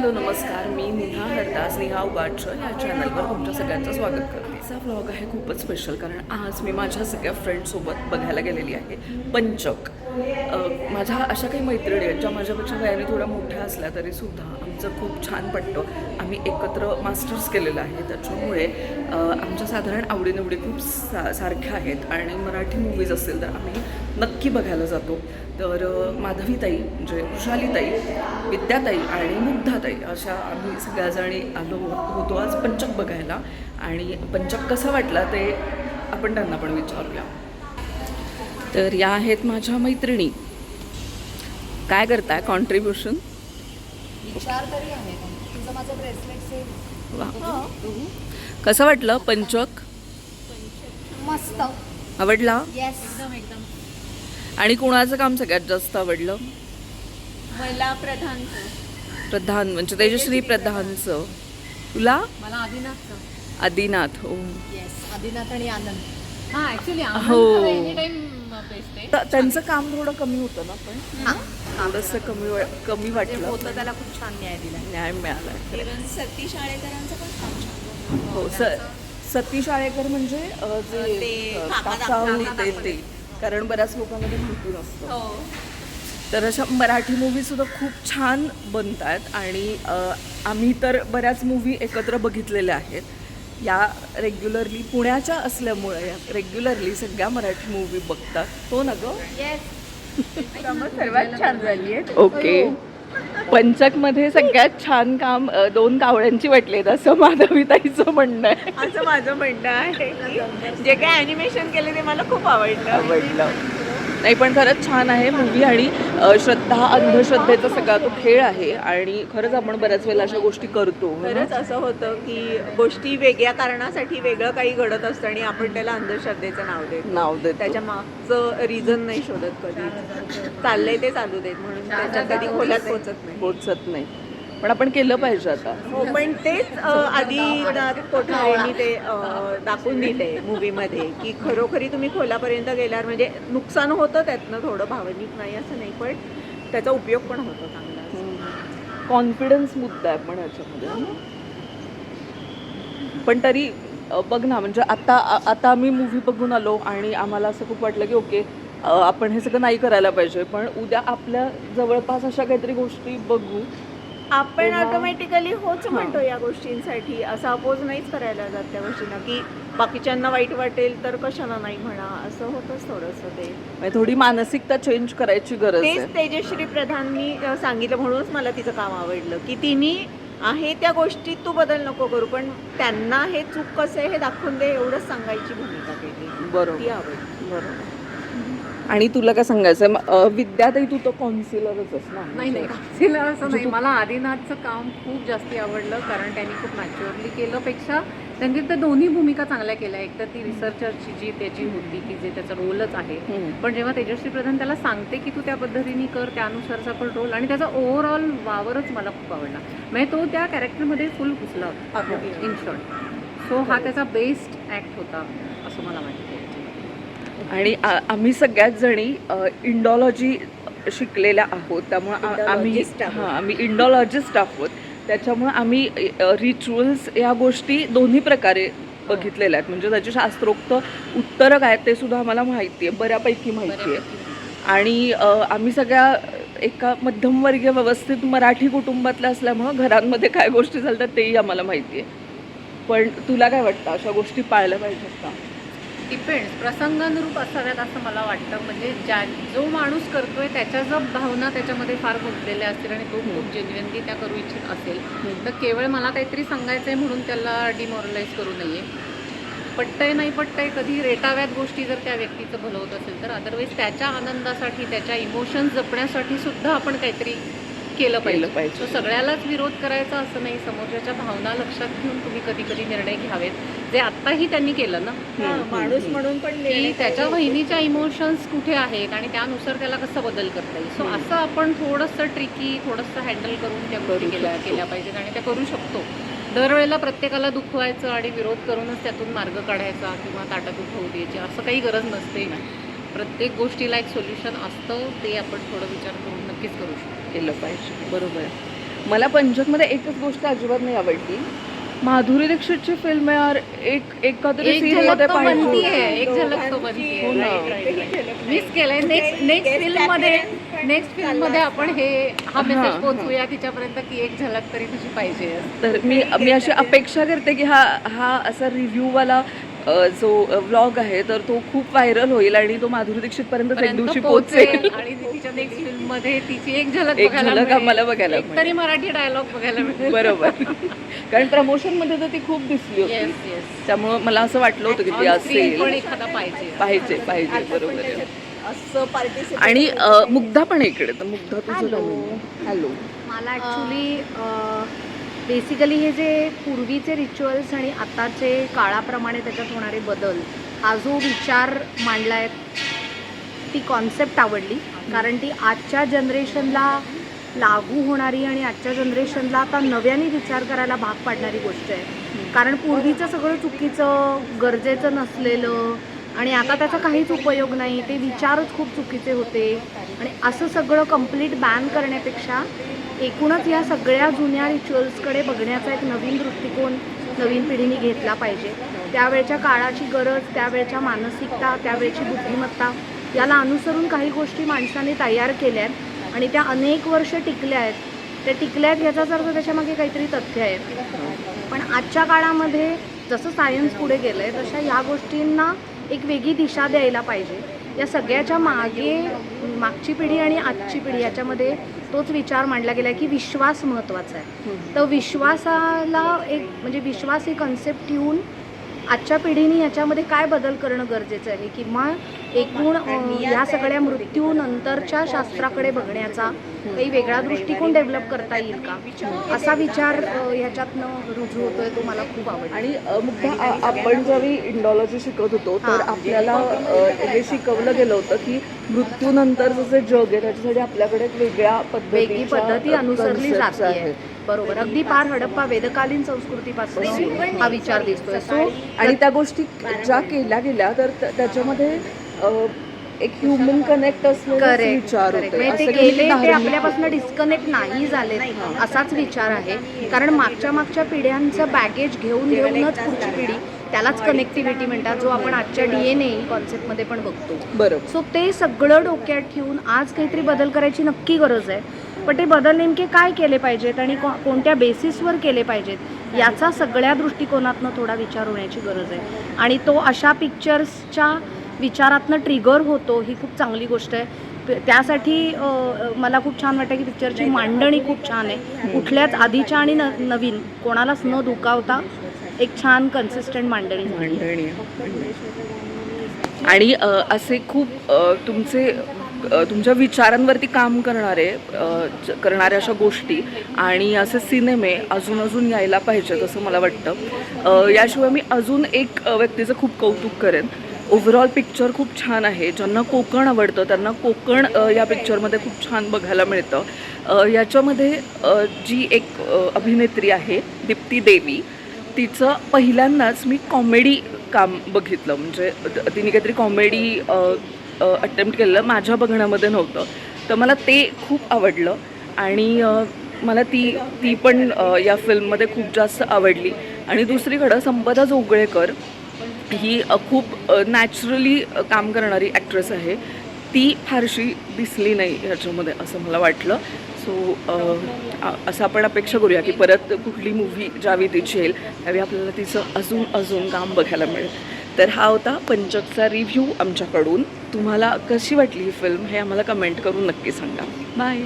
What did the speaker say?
Hello नमस्कार. मी निहा हरदास निहा उगाटचं या चॅनलवर तुमच्या सगळ्यांचं स्वागत करते. हा व्लॉग आहे खूपच स्पेशल कारण आज मी माझ्या सगळ्या फ्रेंडसोबत बघायला गेलेली आहे. पंचक. माझ्या अशा काही मैत्रिणी आहेत ज्या माझ्यापेक्षा वयाने थोड्या मोठ्या असल्या तरीसुद्धा आमचं खूप छान पटतं. आम्ही एकत्र मास्टर्स केलेलं आहे. त्याच्यामुळे आमच्या साधारण आवडीनिवडी खूप सा सारख्या आहेत. आणि मराठी मूवीज असतील तर आम्ही नक्की बघायला जातो. तर माधवीताई म्हणजे कुशालीताई विद्याताई आणि मुग्धाताई अशा आम्ही सगळ्याजणी आलो होतो आज पंचक बघायला. आणि पंचक कसा वाटला ते आपण त्यांना पण विचारूया. तर या आहेत माझ्या मैत्रिणी. काय करताय? कॉन्ट्रीब्युशन विचार तरी आहे. माझं ब्रेसलेट कसं वाटलं पंचक? मस्त. आवडला? येस एकदम एकदम. आणि कुणाचं काम सगळ्यात जास्त आवडलं? महिला प्रधान प्रधान म्हणजे तेजश्री प्रधानचं. तुला? मला आदिनाथचं. आदिनाथ हो. येस आदिनाथ आणि आनंद. हा ऍक्च्युली हो. त्यांचं काम थोडं कमी होतं ना पण? थोडंसं कमी वा- कमी वाटलं. होतं त्याला खूप छान न्याय दिला. न्याय मिळाला. सतीश आळेकरांचं पण काम छान हो स सतीश आळेकर म्हणजे ते कारण बऱ्याच लोकांमध्ये माहिती नसतं. हो. तर अशा मराठी मूवीसुद्धा खूप छान बनत आहेत आणि आम्ही तर बऱ्याच मूवी एकत्र बघितलेल्या आहेत. या रेग्युलरली पुण्याच्या असल्यामुळे रेग्युलरली सगळ्या मराठी मूवी बघतात. हो ना गं? येस सर्वात छान झाली आहे ओके. पंचकमध्ये सगळ्यात छान काम अ, दोन कावळ्यांची वाटलेत असं माधवीताईचं म्हणणं आहे. असं माझं म्हणणं आहे जे काय अॅनिमेशन केले ते मला खूप आवडलं. आवडलं. नाही पण खरंच छान आहे. मूवी आणि श्रद्धा अंधश्रद्धेचा सगळा तो खेळ आहे आणि खरंच आपण बऱ्याच वेळेला अशा गोष्टी करतो. खरंच असं होतं की गोष्टी वेगळ्या कारणासाठी वेगळं काही घडत असतं आणि आपण त्याला अंधश्रद्धेचं नाव देतो नाव देतो. त्याच्या मागचं रिझन नाही शोधत कधी चाललंय ते चालू देत म्हणून त्याच्या कधी खोलात पोचत नाही. पोचत नाही. पण आपण केलं पाहिजे आता. हो पण तेच आदिनाथ कोठारेंनी ते दाखवून दिले मूवीमध्ये की खरोखरी तुम्ही खोलापर्यंत गेल्यावर म्हणजे नुकसान होतं त्यातनं थोडं भावनिक नाही असं नाही पण त्याचा उपयोग पण होतो चांगला कॉन्फिडन्स मुद्दा आहे पण ह्याच्यामध्ये ना? पण तरी बघ ना म्हणजे आता आता आम्ही मूवी बघून आलो आणि आम्हाला असं खूप वाटलं की ओके आपण हे सगळं नाही करायला पाहिजे पण उद्या आपल्या जवळपास अशा काहीतरी गोष्टी बघू आपण ऑटोमॅटिकली होच म्हणतो या गोष्टींसाठी. असा अपोज नाहीच करायला जात त्या गोष्टींना की बाकीच्यांना वाईट वाटेल तर कशाला नाही म्हणा असं होतंच थोडंसं ते. म्हणजे थोडी मानसिकता चेंज करायची गरज आहे. तेच तेजश्री प्रधाननी अ, सांगितलं म्हणूनच मला तिचं काम आवडलं की तिने आहे त्या गोष्टीत तू बदल नको करू पण त्यांना हे चूक कसं आहे हे दाखवून दे एवढंच सांगायची भूमिका केली. बरोबर. ती आवडली. बरोबर. आणि तुला काय सांगायचं विद्याताई तू तर कॉन्सिलरच आहेस ना. नाही नाही कापसीला असं नाही. मला आदिनाथचं काम खूप जास्ती आवडलं कारण त्यांनी खूप मॅच्युअरली केलं पेक्षा त्यांनी तर दोन्ही भूमिका चांगल्या केल्या. एक तर ती रिसर्चरची जी त्याची होती की जे त्याचा रोलच आहे. पण जेव्हा तेजस्वी प्रधान त्याला सांगते की तू त्या पद्धतीने कर त्यानुसारचा पण रोल आणि त्याचा ओव्हरऑल वावरच मला खूप आवडला. म्हणजे तो त्या कॅरेक्टरमध्ये फुल घुसला इन शॉर्ट सो हा त्याचा बेस्ट ॲक्ट होता असं मला वाटतं. आणि आम्ही सगळ्याच जणी इंडॉलॉजी शिकलेल्या आहोत. त्यामुळे आम्ही. हां आम्ही इंडॉलॉजिस्ट आहोत. त्याच्यामुळे आम्ही रिच्युअल्स या गोष्टी दोन्ही प्रकारे बघितलेल्या आहेत. म्हणजे त्याची शास्त्रोक्त उत्तरं काय ते सुद्धा आम्हाला माहिती आहे. बऱ्यापैकी माहिती आहे. आणि आम्ही सगळ्या एका मध्यमवर्गीय व्यवस्थित मराठी कुटुंबातल्या असल्यामुळं घरांमध्ये काय गोष्टी झाल्या तेही आम्हाला माहिती आहे. पण तुला काय वाटतं? अशा गोष्टी पाळल्या पाहिजेत का? डिपेंड्स प्रसंगानुरूप असाव्यात असं मला वाटतं. म्हणजे ज्या जो माणूस करतोय त्याच्या जर भावना त्याच्यामध्ये फार गुंतलेल्या असतील आणि तो खूप जेन्युअनली त्या करू इच्छित असेल तर केवळ मला काहीतरी सांगायचं आहे म्हणून त्याला डिमॉरलाइज करू नये. पटतंय नाही पटतंय कधी रेटाव्यात गोष्टी जर त्या व्यक्तीचं भलं होत असेल तर अदरवाईज त्याच्या आनंदासाठी त्याच्या इमोशन्स जपण्यासाठी सुद्धा आपण काहीतरी केलं पाहिजे. पाहिजे. सगळ्यालाच विरोध करायचा असं नाही. समोरच्याच्या भावना लक्षात घेऊन तुम्ही कधी कधी निर्णय घ्यावेत. जे आत्ताही त्यांनी केलं ना? माणूस म्हणून पण निर्णय की त्याच्या बहिणीच्या इमोशन्स कुठे आहेत आणि त्यानुसार त्याला कसं बदल करता येईल? सो असं आपण थोडंसं ट्रिकी थोडंसं हँडल करून त्या गोष्टी केल्या. केल्या पाहिजेत आणि त्या करू शकतो. दरवेळेला प्रत्येकाला दुखवायचं आणि विरोध करूनच त्यातून मार्ग काढायचा किंवा ताटातूट होऊ द्यायची असं काही गरज नसते. प्रत्येक गोष्टीला एक सोल्युशन असतं ते आपण थोडं विचार करून नक्कीच करू शकतो. केलं पाहिजे. बरोबर. मला पंचकमध्ये एकच गोष्ट अजिबात नाही आवडली. माधुरी दीक्षितची फिल्म आहे यार एक एखाद्या एक scene झलकमध्ये तो पाहिजे. एक झलक तो बनतीये. हो ना. मिस केलंय. नेक्स्ट नेक्स्ट फिल्ममध्ये नेक्स्ट फिल्ममध्ये आपण हे हा मेसेज पोहोचवूया तिच्यापर्यंत की एक झलक तरी तुझी पाहिजे. तर मी मी अशी अपेक्षा करते की हा हा असा रिव्ह्यूवाला जो व्लॉग आहे तर तो खूप व्हायरल होईल आणि तो माधुरी दीक्षित पर्यंत एक दिवशी पोहोचेल. आणि तिच्या नेक्स्ट फिल्ममध्ये तिची एक झलक एक बघायला झलक. आम्हाला बघायला एक तरी मराठी डायलॉग बघायला मिळेल. बरोबर. कारण प्रमोशनमध्ये तर ती खूप दिसली होती. येस येस त्यामुळं मला असं वाटलं होतं की ती पण असेल. एखादा पाहिजे. पाहिजे पाहिजे बरोबर आहे. असं पार्टिसिपेट आणि मुग्धा पण इकडे. तर मुग्धा तुझं हॅलो मला ॲक्च्युली बेसिकली हे जे पूर्वीचे रिच्युअल्स आणि आताचे काळाप्रमाणे त्याच्यात होणारे बदल हा जो विचार मांडला आहे ती कॉन्सेप्ट आवडली. कारण ती आजच्या जनरेशनला लागू होणारी आणि आजच्या जनरेशनला आता नव्याने विचार करायला भाग पाडणारी गोष्ट आहे. कारण पूर्वीचं सगळं चुकीचं गरजेचं नसलेलं आणि आता त्याचा काहीच उपयोग नाही. ते विचारच खूप चुकीचे होते. आणि असं सगळं कंप्लीट बॅन करण्यापेक्षा एकूणच या सगळ्या जुन्या रिच्युअल्सकडे बघण्याचा एक नवीन दृष्टिकोन नवीन पिढीने घेतला पाहिजे. त्यावेळच्या काळाची गरज त्यावेळच्या मानसिकता त्यावेळची बुद्धिमत्ता याला अनुसरून काही गोष्टी माणसाने तयार केल्या आहेत आणि त्या अनेक वर्ष टिकल्या आहेत. त्या टिकल्या आहेत याचाच अर्थ त्याच्यामागे काहीतरी तथ्य आहे. पण आजच्या काळामध्ये जसं सायन्स पुढे गेलं आहे तशा ह्या गोष्टींना एक वेगळी दिशा द्यायला पाहिजे. या सगळ्याच्या मागे मागची पिढी आणि आजची पिढी याच्यामध्ये तोच विचार मांडला गेला की विश्वास महत्त्वाचा आहे. तर विश्वासाला एक म्हणजे विश्वास ही कन्सेप्ट ठेवून आजच्या पिढीने याच्यामध्ये काय बदल करणं गरजेचं आहे किंवा एकूण या सगळ्या मृत्यूनंतरच्या शास्त्राकडे बघण्याचा काही वेगळा दृष्टिकोन डेव्हलप करता येईल का? असा विचार ह्याच्यातनं रुजू होतोय तो मला खूप आवडला आणि आ- आपण ज्यावेळी इंडॉलॉजी शिकत होतो तर हां. आपल्याला हे शिकवलं गेलं होतं की मृत्यूनंतरचं जे जग आहे त्याच्यासाठी आपल्याकडे वेगळ्या वेगळी पद्धती अनुसरली जाते. बरोबर. अगदी पार हडप्पा वेदकालीन संस्कृतीपासून हा विचार दिसतोय. सो आणि त्या गोष्टी ज्या केल्या गेल्या तर त्या- त्याच्यामध्ये एक ह्युमन कनेक्ट असलेले करेक्ट विचार करेक्ट होते म्हणजे ते असं काही गेले ते धार्मिक- आपल्यापासून डिस्कनेक्ट नाही झाले असाच विचार आहे. कारण मागच्या मागच्या पिढ्यांचं बॅगेज घेऊन घेऊनच पुढची पिढी त्यालाच कनेक्टिव्हिटी म्हणतात जो आपण आजच्या डी एन ए कॉन्सेप्टमध्ये पण बघतो. बरोबर. सो ते सगळं डोक्यात ठेवून आज काहीतरी बदल करायची नक्की गरज आहे. पण ते बदल नेमके काय केले पाहिजेत आणि को कोणत्या बेसिसवर केले पाहिजेत याचा सगळ्या दृष्टिकोनातनं थोडा विचार होण्याची गरज आहे. आणि तो अशा पिक्चर्सच्या विचारातनं ट्रिगर होतो ही खूप चांगली गोष्ट आहे. त्यासाठी मला खूप छान वाटतं की पिक्चरची मांडणी खूप छान आहे. कुठल्याच आधीच्या आणि न नवीन कोणालाच न दुखावता एक छान कन्सिस्टंट मांडणी. आहे. मांडणी. आणि असे खूप तुमचे तुमच्या विचारांवरती काम करणारे करणाऱ्या अशा गोष्टी आणि असे सिनेमे अजून अजून यायला पाहिजेत असं मला वाटतं. याशिवाय मी अजून एक व्यक्तीचं खूप कौतुक करेन. ओव्हरऑल पिक्चर खूप छान आहे. ज्यांना कोकण आवडतं त्यांना कोकण या पिक्चरमध्ये खूप छान बघायला मिळतं. याच्यामध्ये जी एक अभिनेत्री आहे दीप्ती देवी तिचं पहिल्यांदाच मी कॉमेडी काम बघितलं. म्हणजे तिने काहीतरी कॉमेडी अटेम्प्ट केलेलं माझ्या बघण्यामध्ये नव्हतं. तर मला ते खूप आवडलं. आणि मला ती ती पण या फिल्ममध्ये खूप जास्त आवडली. आणि दुसरीकडं संपदा जोगळेकर ही खूप नॅचरली काम करणारी ॲक्ट्रेस आहे. ती फारशी दिसली नाही ह्याच्यामध्ये असं मला वाटलं. सो असं आपण अपेक्षा करूया की परत कुठली मूव्ही ज्यावेळी तिची येईल त्यावेळी आपल्याला तिचं अजून अजून काम बघायला मिळेल. तर हा होता पंचकचा रिव्ह्यू आमच्याकडून. तुम्हाला कशी वाटली ही फिल्म हे आम्हाला कमेंट करून नक्की सांगा. बाय